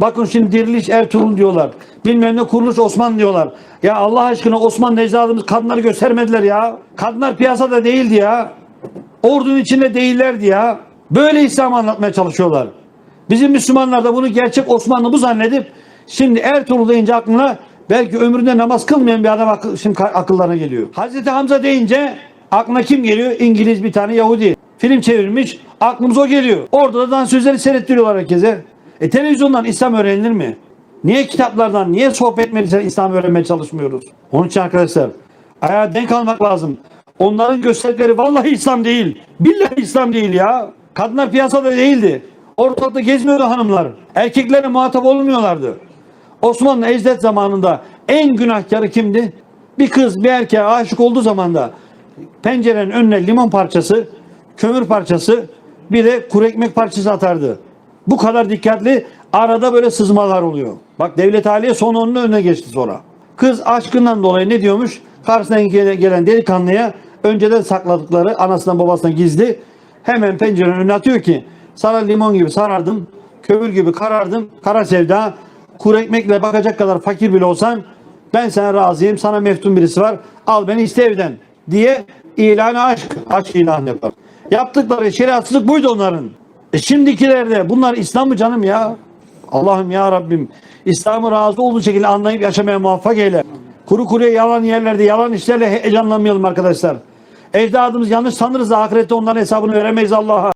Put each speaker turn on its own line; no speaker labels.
Bakın şimdi diriliş Ertuğrul diyorlar. Bilmem ne kuruluş Osman diyorlar. Ya Allah aşkına Osman ecdadımız kadınları göstermediler ya. Kadınlar piyasada değildi ya. Ordunun içinde değillerdi ya. Böyle İslam anlatmaya çalışıyorlar. Bizim Müslümanlar da bunu gerçek Osmanlı bu zannedip şimdi Ertuğrul deyince aklına belki ömründe namaz kılmayan bir adam akıl, şimdi akıllarına geliyor. Hazreti Hamza deyince aklına kim geliyor? İngiliz bir tane Yahudi. Film çevirmiş. Aklımız o geliyor. Orada da dansözleri seyrettiriyorlar herkese. E televizyondan İslam öğrenilir mi? Niye kitaplardan, niye sohbet meclislerden İslam öğrenmeye çalışmıyoruz? Onun için arkadaşlar ayağa denk almak lazım. Onların gösterdikleri vallahi İslam değil. Billahi İslam değil ya. Kadınlar piyasada değildi. Ortalıkta gezmiyordu hanımlar. Erkeklerle muhatap olmuyorlardı. Osmanlı Ecdet zamanında en günahkarı kimdi? Bir kız bir erkeğe aşık olduğu zaman da pencerenin önüne limon parçası, kömür parçası, bir de kuru ekmek parçası atardı. Bu kadar dikkatli arada böyle sızmalar oluyor. Bak Devlet Aliye son onun önüne geçti sonra. Kız aşkından dolayı ne diyormuş? Karşısından gele- gelen delikanlıya önceden sakladıkları anasından babasından gizli hemen pencerenin önüne atıyor ki sana limon gibi sarardım, kömür gibi karardım, kara sevda, kuru ekmekle bakacak kadar fakir bile olsan ben sana razıyım, sana meftun birisi var, al beni iste evden diye ilanı aşk, aşk ilanı yapar. Yaptıkları şeriatsızlık buydu onların. E şimdikilerde bunlar İslam mı canım ya? Allah'ım ya Rabbim İslam'ı razı olduğu şekilde anlayıp yaşamaya muvaffak eyle. Kuru kuruya yalan yerlerde yalan işlerle heyecanlanmayalım arkadaşlar. Ecdadımız yanlış sanırız da ahirette onların hesabını veremeyiz Allah'a.